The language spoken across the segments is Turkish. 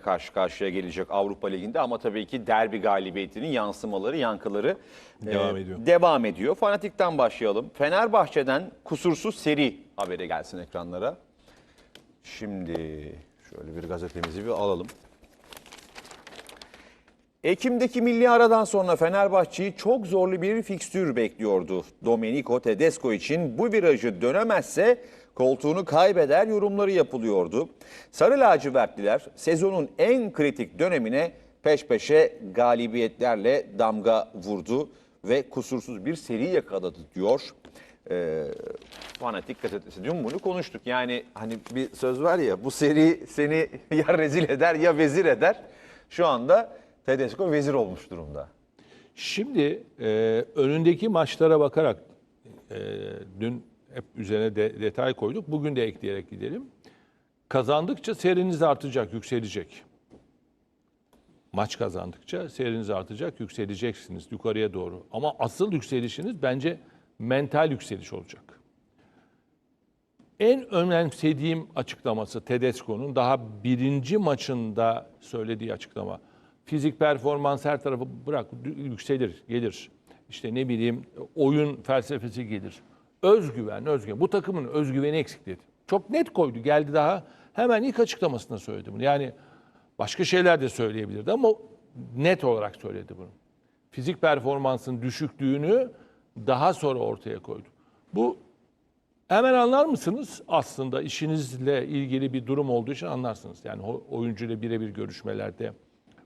karşı karşıya gelecek Avrupa Ligi'nde ama tabii ki derbi galibiyetinin yansımaları, yankıları Devam e, ediyor. Devam ediyor. Fanatik'ten başlayalım. Fenerbahçe'den kusursuz seri haberi gelsin ekranlara. Şimdi şöyle bir gazetemizi bir alalım. Ekim'deki milli aradan sonra Fenerbahçe'yi çok zorlu bir fikstür bekliyordu. Domenico Tedesco için bu virajı dönemezse koltuğunu kaybeder yorumları yapılıyordu. Sarı lacivertliler sezonun en kritik dönemine peş peşe galibiyetlerle damga vurdu ve kusursuz bir seri yakaladı diyor. Ee, Fanatik gazetesi. Dün bunu konuştuk. Yani hani bir söz var ya bu seri seni ya rezil eder ya vezir eder. Şu anda Tedesco vezir olmuş durumda. Şimdi e, önündeki maçlara bakarak e, dün hep üzerine de, detay koyduk. Bugün de ekleyerek gidelim. Kazandıkça seriniz artacak, yükselecek. Maç kazandıkça seriniz artacak, yükseleceksiniz yukarıya doğru. Ama asıl yükselişiniz bence mental yükseliş olacak. En önemsediğim açıklaması Tedesco'nun daha birinci maçında söylediği açıklama. Fizik performans her tarafı bırak yükselir, gelir. İşte ne bileyim oyun felsefesi gelir. Özgüven, özgüven. Bu takımın özgüveni eksik dedi. Çok net koydu. Geldi daha hemen ilk açıklamasında söyledi bunu. Yani başka şeyler de söyleyebilirdi ama net olarak söyledi bunu. Fizik performansın düşüklüğünü daha sonra ortaya koydu. Bu Hemen anlar mısınız? Aslında işinizle ilgili bir durum olduğu için anlarsınız. Yani oyuncuyla birebir görüşmelerde,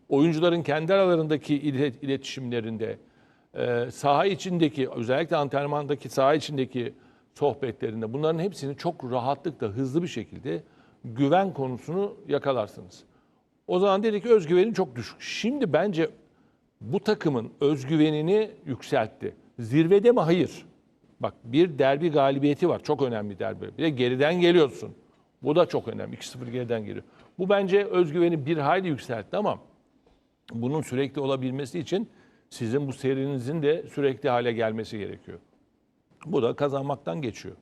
oyuncuların kendi aralarındaki ilet- iletişimlerinde, e, saha içindeki, özellikle antrenmandaki saha içindeki sohbetlerinde bunların hepsini çok rahatlıkla, hızlı bir şekilde güven konusunu yakalarsınız. O zaman dedik ki özgüveni çok düşük. Şimdi bence bu takımın özgüvenini yükseltti. Zirvede mi? Hayır. Bak bir derbi galibiyeti var. Çok önemli derbi. Bir de geriden geliyorsun. Bu da çok önemli. 2-0 geriden geliyor. Bu bence özgüveni bir hayli yükseltti ama bunun sürekli olabilmesi için sizin bu serinizin de sürekli hale gelmesi gerekiyor. Bu da kazanmaktan geçiyor.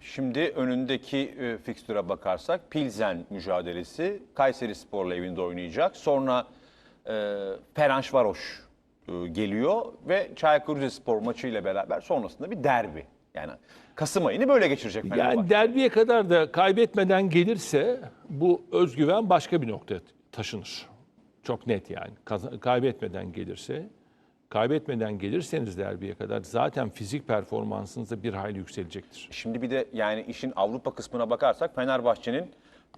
Şimdi önündeki e, fikstüre bakarsak Pilsen mücadelesi Kayseri Spor'la evinde oynayacak. Sonra e, Ferencvaroş e, geliyor ve Çaykur Rizespor maçıyla beraber sonrasında bir derbi. Yani Kasım ayını böyle geçirecek Fenerbahçe. Yani derbiye kadar da kaybetmeden gelirse bu özgüven başka bir noktaya taşınır. Çok net yani. Kaz- kaybetmeden gelirse, kaybetmeden gelirseniz derbiye kadar zaten fizik performansınız da bir hayli yükselecektir. Şimdi bir de yani işin Avrupa kısmına bakarsak Fenerbahçe'nin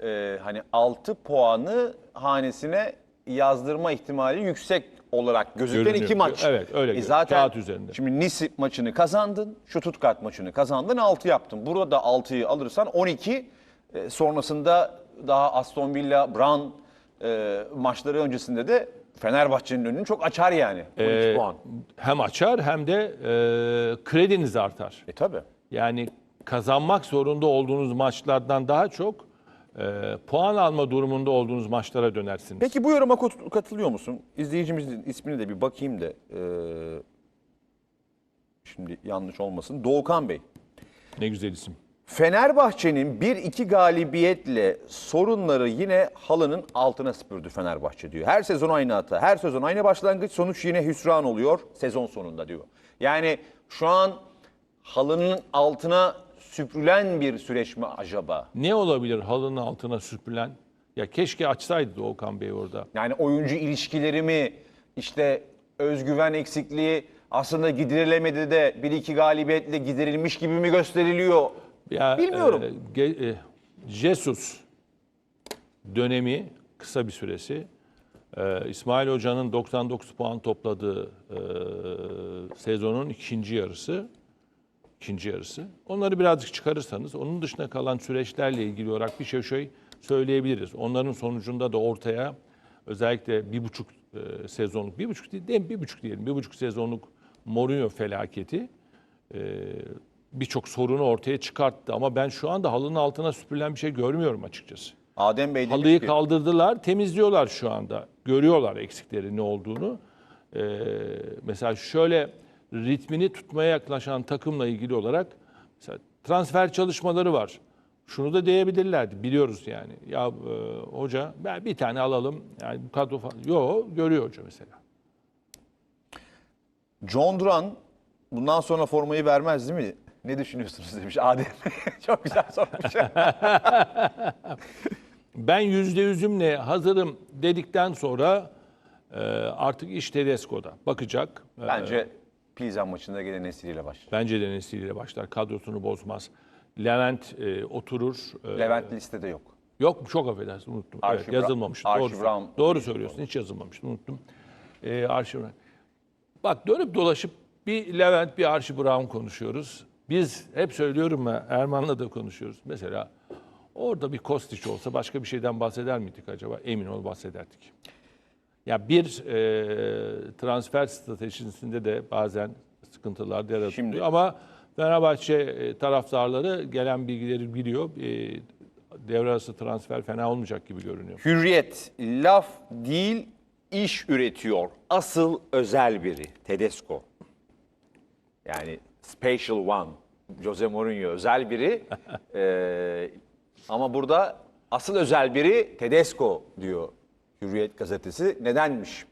e, hani 6 puanı hanesine yazdırma ihtimali yüksek olarak gözüken Görünüyor. iki maç. Evet, öyle E zaten Kağıt üzerinde. Şimdi Nice maçını kazandın, Stuttgart maçını kazandın, 6 yaptın. Burada 6'yı alırsan 12 e, sonrasında daha Aston Villa, Brann e, maçları öncesinde de Fenerbahçe'nin önünü çok açar yani. 12 Ee, puan. Hem açar hem de e, krediniz artar. E tabi. Yani kazanmak zorunda olduğunuz maçlardan daha çok e, puan alma durumunda olduğunuz maçlara dönersiniz. Peki bu yoruma kat- katılıyor musun? İzleyicimizin ismini de bir bakayım da. e, şimdi yanlış olmasın. Doğukan Bey. Ne güzel isim. Fenerbahçe'nin 1-2 galibiyetle sorunları yine halının altına süpürdü Fenerbahçe diyor. Her sezon aynı hata, her sezon aynı başlangıç, sonuç yine hüsran oluyor sezon sonunda diyor. Yani şu an halının altına süpürülen bir süreç mi acaba? Ne olabilir halının altına süpürülen? Ya keşke açsaydı Doğukan Bey orada. Yani oyuncu ilişkileri mi, işte özgüven eksikliği aslında giderilemedi de 1-2 galibiyetle giderilmiş gibi mi gösteriliyor? Ya, Bilmiyorum. e, ge- e, Jesus dönemi kısa bir süresi. e, İsmail Hoca'nın 99 puan topladığı e, sezonun ikinci yarısı. ikinci yarısı. Onları birazcık çıkarırsanız onun dışında kalan süreçlerle ilgili olarak bir şey şey söyleyebiliriz. Onların sonucunda da ortaya özellikle bir buçuk e, sezonluk, bir buçuk değil, değil mi? bir buçuk diyelim, bir buçuk sezonluk Mourinho felaketi e, birçok sorunu ortaya çıkarttı. Ama ben şu anda halının altına süpürülen bir şey görmüyorum açıkçası. Adem Bey demiş Halıyı ki, kaldırdılar, temizliyorlar şu anda. Görüyorlar eksikleri ne olduğunu. Ee, mesela şöyle ritmini tutmaya yaklaşan takımla ilgili olarak mesela transfer çalışmaları var. şunu da diyebilirlerdi. Biliyoruz yani. Ya e, hoca ben bir tane alalım. Yani bu kadro falan. Yo görüyor hoca mesela. John Duran bundan sonra formayı vermez değil mi? Ne düşünüyorsunuz demiş Adem. Çok güzel sormuş. Ben yüzde yüzümle hazırım dedikten sonra e, artık iş Tedesco'da. Bakacak. E, Bence Pilsen maçında gelen esiriyle başlar. Bence de nesliyle başlar. Kadrosunu bozmaz. Levent e, oturur. E, Levent listede yok. Yok mu? Çok affedersin unuttum. Evet, yazılmamış. Doğru, Brown. doğru söylüyorsun. Hiç yazılmamış. Unuttum. E, Brown. Bak dönüp dolaşıp bir Levent bir Brown konuşuyoruz. Biz hep söylüyorum ya Erman'la da konuşuyoruz. Mesela orada bir Kostić olsa başka bir şeyden bahseder miydik acaba? Emin ol bahsederdik. Ya bir e, transfer stratejisinde de bazen sıkıntılar yaratılıyor. Şimdi- Ama Fenerbahçe e, taraftarları gelen bilgileri biliyor. E, devre arası transfer fena olmayacak gibi görünüyor. Hürriyet laf değil iş üretiyor. Asıl özel biri Tedesco. Yani special one. Jose Mourinho özel biri. Ee, ama burada asıl özel biri Tedesco diyor Hürriyet gazetesi. Nedenmiş?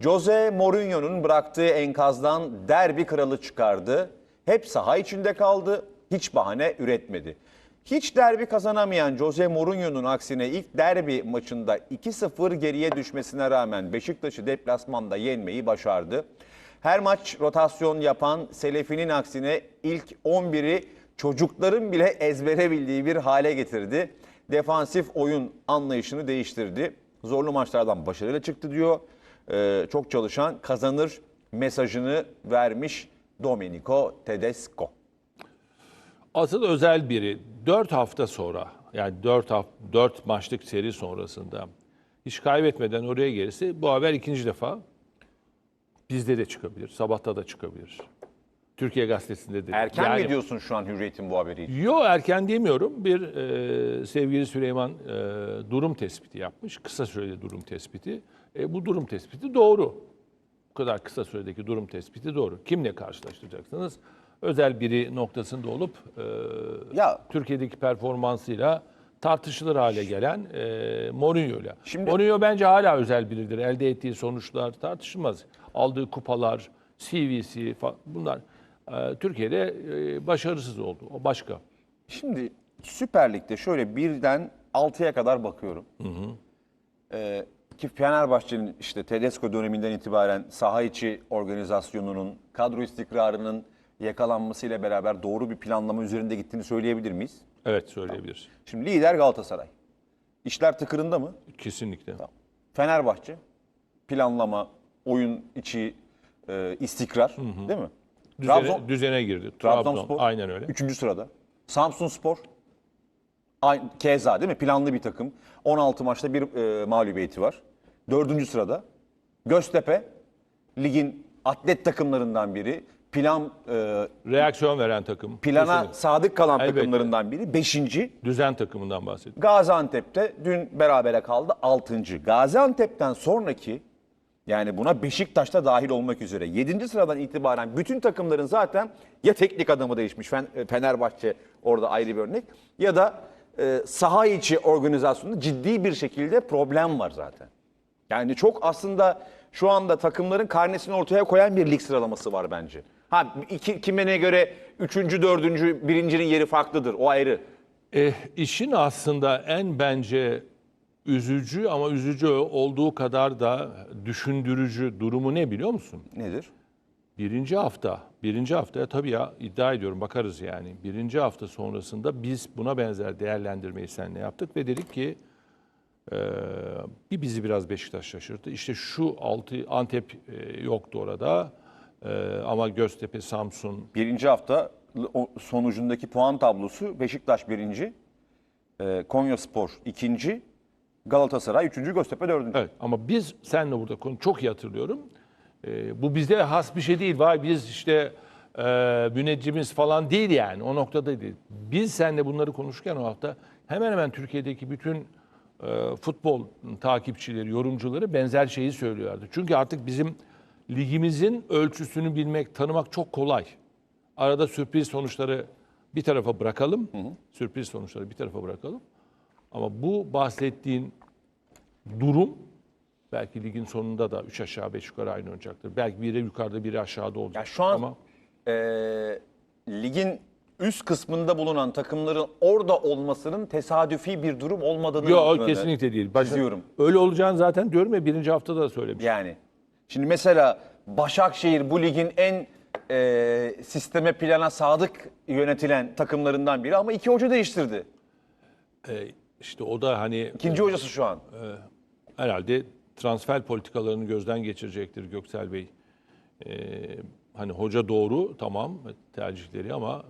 Jose Mourinho'nun bıraktığı enkazdan derbi kralı çıkardı. Hep saha içinde kaldı. Hiç bahane üretmedi. Hiç derbi kazanamayan Jose Mourinho'nun aksine ilk derbi maçında 2-0 geriye düşmesine rağmen Beşiktaş'ı deplasmanda yenmeyi başardı. Her maç rotasyon yapan Selefi'nin aksine ilk 11'i çocukların bile ezbere bildiği bir hale getirdi. Defansif oyun anlayışını değiştirdi. Zorlu maçlardan başarıyla çıktı diyor. Ee, çok çalışan kazanır mesajını vermiş Domenico Tedesco. Asıl özel biri 4 hafta sonra yani 4 hafta 4 maçlık seri sonrasında hiç kaybetmeden oraya gelirse bu haber ikinci defa bizde de çıkabilir. Sabahta da çıkabilir. Türkiye Gazetesi'nde de. Erken Yani- mi diyorsun şu an Hürriyet'in bu haberi için? Yo erken demiyorum. Bir e, sevgili Süleyman e, durum tespiti yapmış. Kısa süreli durum tespiti. E, bu durum tespiti doğru. Bu kadar kısa süredeki durum tespiti doğru. Kimle karşılaştıracaksınız? Özel biri noktasında olup e, Ya Türkiye'deki performansıyla tartışılır hale gelen e, Mourinho'yla. Şimdi- Mourinho bence hala özel biridir. Elde ettiği sonuçlar tartışılmaz. Aldığı kupalar, CV'si falan bunlar e, Türkiye'de e, başarısız oldu. O başka. Şimdi Süper Lig'de şöyle birden 6'ya kadar bakıyorum. Ee, ki Fenerbahçe'nin işte Tedesco döneminden itibaren saha içi organizasyonunun, kadro istikrarının yakalanmasıyla beraber doğru bir planlama üzerinde gittiğini söyleyebilir miyiz? Evet söyleyebiliriz. Şimdi lider Galatasaray. İşler tıkırında mı? Kesinlikle. Fenerbahçe planlama, oyun içi e, istikrar değil mi? Düzene, Trabzon- düzene girdi. Trabzon. Trabzonspor Aynen öyle. Üçüncü sırada. Samsun Spor keza değil mi? Planlı bir takım. 16 maçta bir e, mağlubiyeti var. Dördüncü sırada. Göztepe ligin atlet takımlarından biri. Plan e, Reaksiyon veren takım. plana Kesinlikle. sadık kalan Elbette. takımlarından biri. Beşinci. Düzen takımından bahsediyorum. Gaziantep'te dün berabere kaldı 6. Gaziantep'ten sonraki yani buna Beşiktaş da dahil olmak üzere 7. sıradan itibaren bütün takımların zaten ya teknik adamı değişmiş Fen- Fenerbahçe orada ayrı bir örnek ya da e, saha içi organizasyonunda ciddi bir şekilde problem var zaten. Yani çok aslında şu anda takımların karnesini ortaya koyan bir lig sıralaması var bence. Ha iki, kimine göre 3. 4. birincinin yeri farklıdır o ayrı. E, işin aslında en bence üzücü ama üzücü olduğu kadar da düşündürücü durumu ne biliyor musun? Nedir? Birinci hafta, birinci haftaya tabii ya iddia ediyorum bakarız yani. Birinci hafta sonrasında biz buna benzer değerlendirmeyi seninle yaptık ve dedik ki e, bir bizi biraz Beşiktaş şaşırttı. İşte şu altı Antep e, yoktu orada E, ama Göztepe, Samsun Birinci hafta sonucundaki puan tablosu Beşiktaş birinci, e, Konya Spor ikinci, Galatasaray üçüncü, Göztepe dördüncü. Evet ama biz seninle burada konu çok iyi hatırlıyorum. Ee, bu bizde has bir şey değil. Vay biz işte e, müneccimiz falan değil yani. O noktada değil. Biz seninle bunları konuşurken o hafta hemen hemen Türkiye'deki bütün e, futbol takipçileri, yorumcuları benzer şeyi söylüyorlardı. Çünkü artık bizim ligimizin ölçüsünü bilmek, tanımak çok kolay. Arada sürpriz sonuçları bir tarafa bırakalım. Sürpriz sonuçları bir tarafa bırakalım. Ama bu bahsettiğin durum belki ligin sonunda da 3 aşağı 5 yukarı aynı olacaktır. Belki biri yukarıda biri aşağıda olacak. Ya şu an Ama e, ligin üst kısmında bulunan takımların orada olmasının tesadüfi bir durum olmadığını Yok kesinlikle değil. Başka- çiziyorum. Öyle olacağını zaten diyorum ya birinci haftada da söylemiş. Yani şimdi mesela Başakşehir bu ligin en e, sisteme plana sadık yönetilen takımlarından biri ama iki hoca değiştirdi. Ee, işte o da hani İkinci hocası şu an. herhalde transfer politikalarını gözden geçirecektir Göksel Bey. Ee, hani hoca doğru tamam tercihleri ama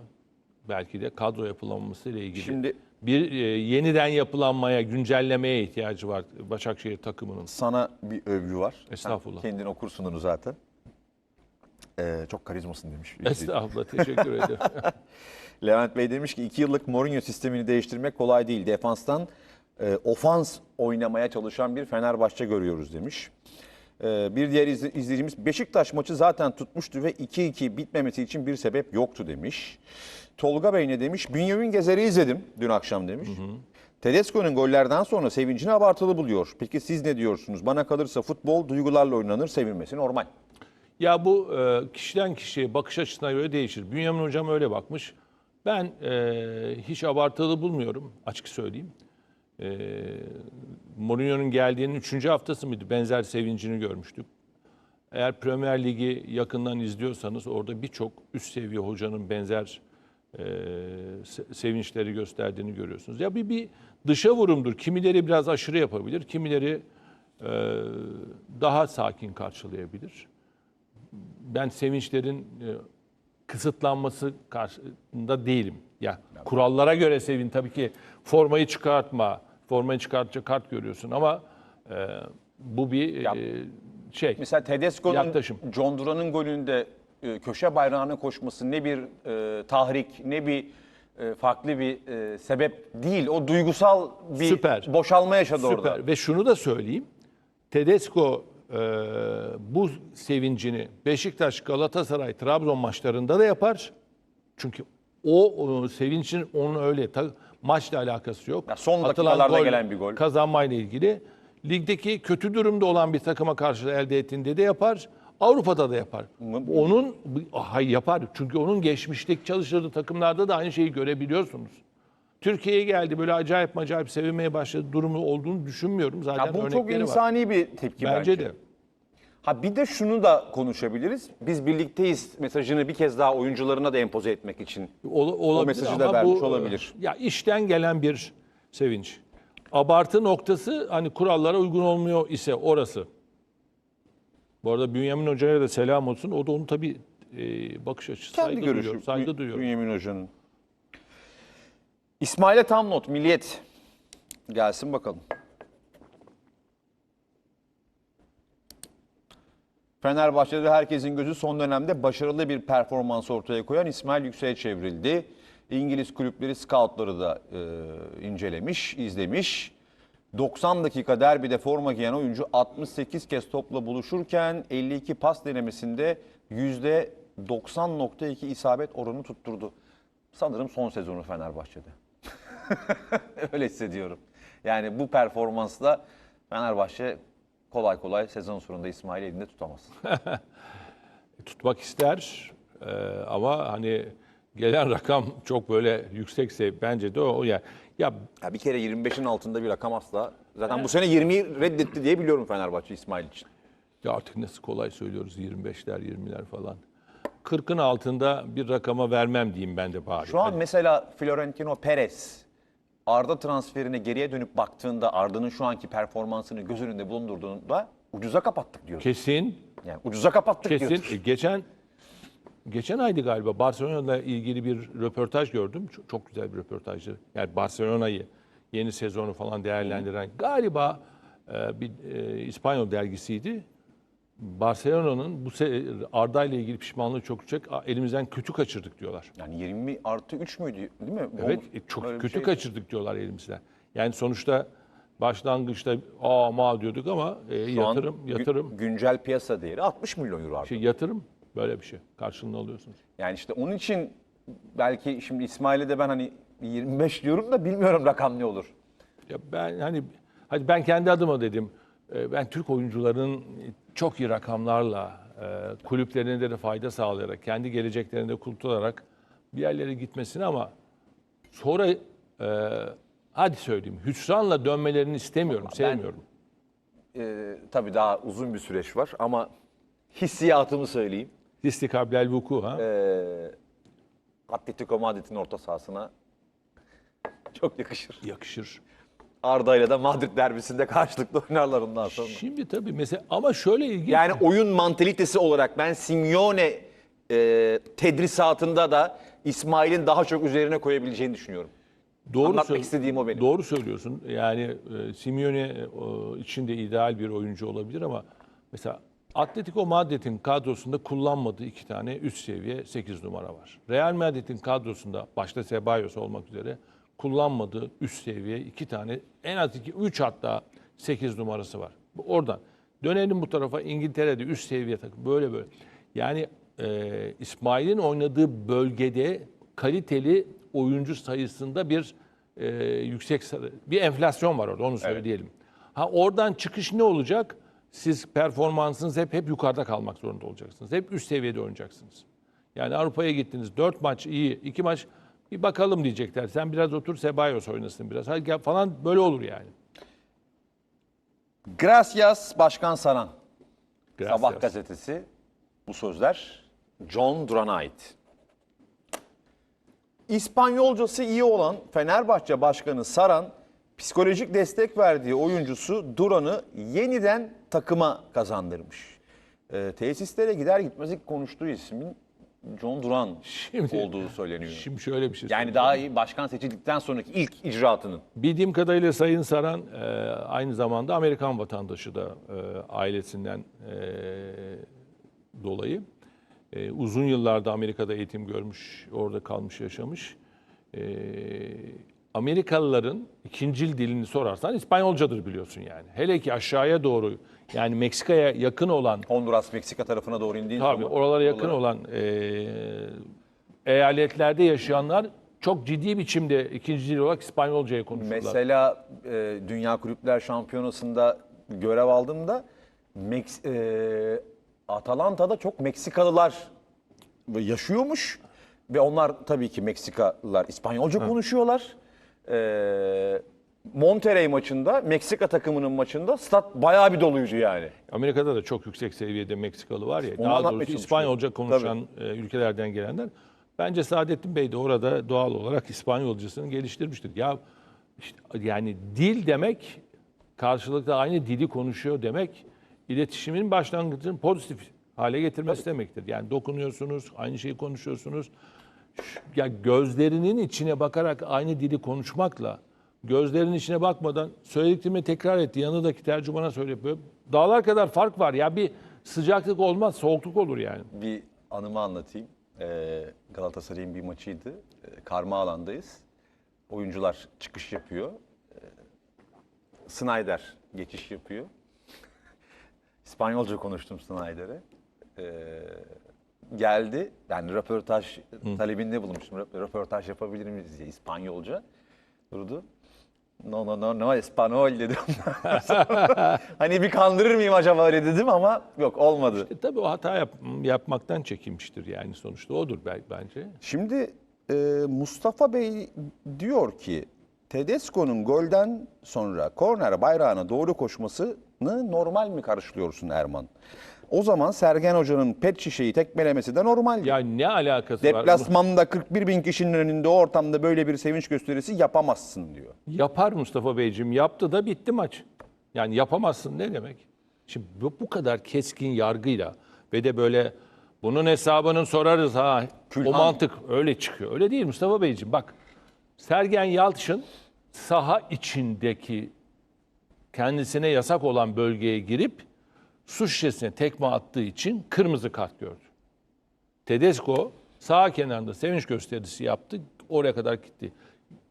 belki de kadro yapılanması ile ilgili Şimdi- bir e, yeniden yapılanmaya, güncellemeye ihtiyacı var Başakşehir takımının. Sana bir övgü var. Estağfurullah. Sen kendin okursun onu zaten. Ee, çok karizmasın demiş. Estağfurullah teşekkür ederim. Levent Bey demiş ki iki yıllık Mourinho sistemini değiştirmek kolay değil. Defanstan e, ofans oynamaya çalışan bir Fenerbahçe görüyoruz demiş. E, bir diğer izle- izleyicimiz Beşiktaş maçı zaten tutmuştu ve 2-2 bitmemesi için bir sebep yoktu demiş. Tolga Bey ne demiş? Bünyamin Gezer'i izledim dün akşam demiş. Tedesco'nun gollerden sonra sevincini abartılı buluyor. Peki siz ne diyorsunuz? Bana kalırsa futbol duygularla oynanır, sevinmesi normal. Ya bu e, kişiden kişiye bakış açısına göre değişir. Bünyamin Hocam öyle bakmış. Ben e, hiç abartılı bulmuyorum açık söyleyeyim. E, Mourinho'nun geldiğinin 3. haftası mıydı? Benzer sevincini görmüştük. Eğer Premier Ligi yakından izliyorsanız orada birçok üst seviye hocanın benzer e, se- sevinçleri gösterdiğini görüyorsunuz. Ya bir, bir dışa vurumdur. Kimileri biraz aşırı yapabilir, kimileri e, daha sakin karşılayabilir ben sevinçlerin e, kısıtlanması karşısında değilim. Ya kurallara göre sevin tabii ki formayı çıkartma, formayı çıkartacak kart görüyorsun ama e, bu bir Ya- e, şey. Mesela Tedesco'nun. John Duran'ın golünde e, köşe bayrağına koşması ne bir e, tahrik ne bir e, farklı bir e, sebep değil. O duygusal bir Süper. boşalma yaşadı orada. Süper. Ve şunu da söyleyeyim. Tedesco e, bu sevincini Beşiktaş, Galatasaray, Trabzon maçlarında da yapar. Çünkü o, o sevincin onun öyle ta- maçla alakası yok. Ya son dakikalarda gelen bir gol. Kazanmayla ilgili. Ligdeki kötü durumda olan bir takıma karşı elde ettiğinde de yapar. Avrupa'da da yapar. Onun hay yapar. Çünkü onun geçmişteki çalıştırdığı takımlarda da aynı şeyi görebiliyorsunuz. Türkiye'ye geldi böyle acayip acayip sevinmeye başladı durumu olduğunu düşünmüyorum. Zaten Ya bu çok örnekleri var. insani bir tepki bence. Bence de. Ha bir de şunu da konuşabiliriz. Biz birlikteyiz mesajını bir kez daha oyuncularına da empoze etmek için. Ol- olabilir mesajı da ama vermiş bu, olabilir. Ya işten gelen bir sevinç. Abartı noktası hani kurallara uygun olmuyor ise orası. Bu arada Bünyamin Hoca'ya da selam olsun. O da onu tabii e, bakış açısı Kendi saygı görüşü. duyuyorum. Saygı duyuyorum. Bünyamin Hoca'nın. İsmail'e tam not, milliyet. Gelsin bakalım. Fenerbahçe'de herkesin gözü son dönemde başarılı bir performans ortaya koyan İsmail Yüksel'e çevrildi. İngiliz kulüpleri scoutları da e, incelemiş, izlemiş. 90 dakika derbide forma giyen oyuncu 68 kez topla buluşurken 52 pas denemesinde %90.2 isabet oranı tutturdu. Sanırım son sezonu Fenerbahçe'de. Öyle hissediyorum. Yani bu performansla Fenerbahçe kolay kolay sezon sonunda İsmail'i elinde tutamaz. Tutmak ister e, ama hani gelen rakam çok böyle yüksekse bence de o ya ya Ya bir kere 25'in altında bir rakam asla. Zaten bu sene 20'yi reddetti diye biliyorum Fenerbahçe İsmail için. Ya artık nasıl kolay söylüyoruz 25'ler 20'ler falan. 40'ın altında bir rakama vermem diyeyim ben de bari. Şu an mesela Florentino Perez Arda transferine geriye dönüp baktığında Arda'nın şu anki performansını göz önünde bulundurduğunda ucuza kapattık diyor. kesin Yani ucuza kapattık kesin diyor. E, geçen geçen aydı galiba Barcelona'da ilgili bir röportaj gördüm. Çok, çok güzel bir röportajdı. Yani Barcelona'yı yeni sezonu falan değerlendiren galiba e, bir e, İspanyol dergisiydi. Barcelona'nın bu Arda ile ilgili pişmanlığı çok yüksek. "Aa, Elimizden kötü kaçırdık diyorlar. Yani 20 artı 3 müydü değil mi? Evet, e, çok Öyle kötü şey. kaçırdık diyorlar elimizden. Yani sonuçta başlangıçta aa ma diyorduk ama e, Şu an yatırım, gü- yatırım, güncel piyasa değeri 60 milyon euro şey yatırım böyle bir şey. Karşılığını alıyorsunuz. Yani işte onun için belki şimdi İsmail'e de ben hani 25 diyorum da bilmiyorum rakam ne olur. Ya ben hani hadi ben kendi adıma dedim. e, Ben Türk oyuncuların çok iyi rakamlarla e, kulüplerine de fayda sağlayarak, kendi geleceklerinde kurtularak bir yerlere gitmesini ama sonra e, hadi söyleyeyim hüsranla dönmelerini istemiyorum, sevmiyorum. Ee, tabii daha uzun bir süreç var ama hissiyatımı söyleyeyim. İstikablel vuku ha. Ee, Atletico Madrid'in orta sahasına çok yakışır. Yakışır. Arda ile de Madrid derbisinde karşılıklı oynarlar ondan sonra. Şimdi tabii mesela ama şöyle ilginç. Yani oyun mantalitesi olarak ben Simeone e, tedrisatında da İsmail'in daha çok üzerine koyabileceğini düşünüyorum. Doğru Anlatmak istediğim o benim. Doğru söylüyorsun. Yani e, Simeone e, için de ideal bir oyuncu olabilir ama mesela Atletico Madrid'in kadrosunda kullanmadığı iki tane üst seviye 8 numara var. Real Madrid'in kadrosunda başta Ceballos olmak üzere kullanmadığı üst seviye iki tane en az iki, üç hatta 8 numarası var. Oradan dönelim bu tarafa İngiltere'de üst seviye takım böyle böyle. Yani e, İsmail'in oynadığı bölgede kaliteli oyuncu sayısında bir e, yüksek bir enflasyon var orada onu söyleyelim. Ha oradan çıkış ne olacak? Siz performansınız hep hep yukarıda kalmak zorunda olacaksınız. Hep üst seviyede oynayacaksınız. Yani Avrupa'ya gittiniz. Dört maç iyi. iki maç bir bakalım diyecekler. Sen biraz otur Sebayos oynasın biraz. Hadi gel falan böyle olur yani. Gracias Başkan Saran. Gracias. Sabah gazetesi bu sözler John Duran'a ait. İspanyolcası iyi olan Fenerbahçe Başkanı Saran, psikolojik destek verdiği oyuncusu Duran'ı yeniden takıma kazandırmış. Ee, tesislere gider gitmez ilk konuştuğu ismin John Duran Şimdi- olduğu söyleniyor. Şimdi şöyle bir şey Yani daha iyi başkan seçildikten sonraki ilk icraatının. Bildiğim kadarıyla Sayın Saran e, aynı zamanda Amerikan vatandaşı da e, ailesinden e, dolayı. E, uzun yıllarda Amerika'da eğitim görmüş, orada kalmış, yaşamış. E, Amerikalıların ikincil dilini sorarsan İspanyolcadır biliyorsun yani. Hele ki aşağıya doğru yani Meksika'ya yakın olan Honduras, Meksika tarafına doğru indiğin Tabii zaman. oralara yakın olan e, eyaletlerde yaşayanlar çok ciddi biçimde ikinci dil olarak İspanyolcaya konuşurlar. Mesela e, Dünya Kulüpler Şampiyonası'nda görev aldığımda Meks e, Atalanta'da çok Meksikalılar yaşıyormuş ve onlar tabii ki Meksikalılar İspanyolca konuşuyorlar. E, Monterrey maçında Meksika takımının maçında stat bayağı bir doluydu yani. Amerika'da da çok yüksek seviyede Meksikalı var ya. Onu daha anlatmaya doğrusu çalışıyorum. İspanyolca konuşan e, ülkelerden gelenler. Bence Saadettin Bey de orada doğal olarak İspanyolcasını geliştirmiştir. Ya işte yani dil demek karşılıklı aynı dili konuşuyor demek iletişimin başlangıcını pozitif hale getirmesi demektir. Yani dokunuyorsunuz, aynı şeyi konuşuyorsunuz. Şu- Ya gözlerinin içine bakarak aynı dili konuşmakla gözlerinin içine bakmadan söylediklerimi tekrar etti. Yanındaki tercümana söyle. Böyle dağlar kadar fark var. Ya bir sıcaklık olmaz, soğukluk olur yani. Bir anımı anlatayım. Ee, Galatasaray'ın bir maçıydı. Ee, karma alandayız. Oyuncular çıkış yapıyor. Ee, Snyder geçiş yapıyor. İspanyolca konuştum Snyder'e. Ee, geldi. Yani röportaj talebinde bulunmuştum. Rö- Röportaj yapabilir miyiz diye İspanyolca. Durdu. No no no no İspanyol dedim. hani bir kandırır mıyım acaba öyle dedim ama yok olmadı. E, tabii o hata yap- yapmaktan çekinmiştir yani sonuçta odur bence. Şimdi e, Mustafa Bey diyor ki Tedesco'nun golden sonra korner bayrağına doğru koşmasını normal mi karşılıyorsun Erman? O zaman Sergen Hoca'nın pet şişeyi tekmelemesi de normal. Ya ne alakası var? Deplasmanda 41 bin kişinin önünde o ortamda böyle bir sevinç gösterisi yapamazsın diyor. Yapar Mustafa Beyciğim. Yaptı da bitti maç. Yani yapamazsın ne demek? Şimdi bu, bu kadar keskin yargıyla ve de böyle bunun hesabını sorarız ha. Külhan. O mantık öyle çıkıyor. Öyle değil Mustafa Beyciğim. Bak Sergen Yalçın saha içindeki kendisine yasak olan bölgeye girip su şişesine tekme attığı için kırmızı kart gördü. Tedesco sağ kenarında sevinç gösterisi yaptı. Oraya kadar gitti.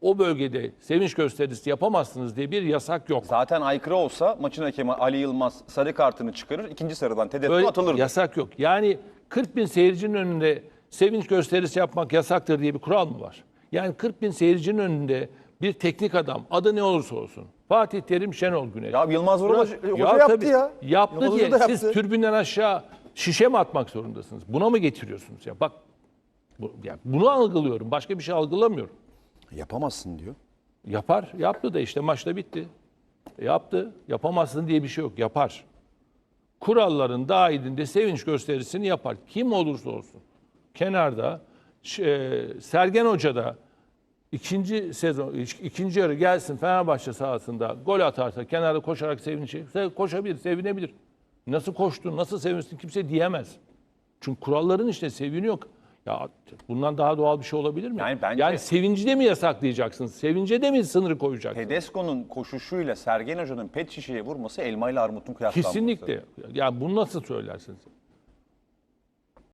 O bölgede sevinç gösterisi yapamazsınız diye bir yasak yok. Zaten aykırı olsa maçın hakemi Ali Yılmaz sarı kartını çıkarır. ikinci sarıdan Tedesco atılırdı. yasak yok. Yani 40 bin seyircinin önünde sevinç gösterisi yapmak yasaktır diye bir kural mı var? Yani 40 bin seyircinin önünde bir teknik adam adı ne olursa olsun Fatih Terim Şenol Güneş. Ya Yılmaz Vural Hoca, Ya hoca yaptı tabii, ya. Yaptı Yılmaz diye da siz yaptı. türbünden aşağı şişe mi atmak zorundasınız? Buna mı getiriyorsunuz ya? Bak bu, ya bunu algılıyorum. Başka bir şey algılamıyorum. Yapamazsın diyor. Yapar. Yaptı da işte maçta bitti. Yaptı. Yapamazsın diye bir şey yok. Yapar. Kuralların dahilinde sevinç gösterisini yapar. Kim olursa olsun. Kenarda e, Sergen Hoca da ikinci sezon ik- ikinci yarı gelsin Fenerbahçe sahasında gol atarsa kenarda koşarak sevinecek. Koşabilir, sevinebilir. Nasıl koştun, nasıl sevinsin kimse diyemez. Çünkü kuralların işte seviniyor. Ya bundan daha doğal bir şey olabilir mi? Yani bence- yani sevinci de mi yasaklayacaksın? Sevince de mi sınırı koyacaksın? Tedesco'nun koşuşuyla Sergen Hoca'nın pet şişeye vurması elma ile armutun kıyaslanması. Kesinlikle. Ya bunu nasıl söylersiniz?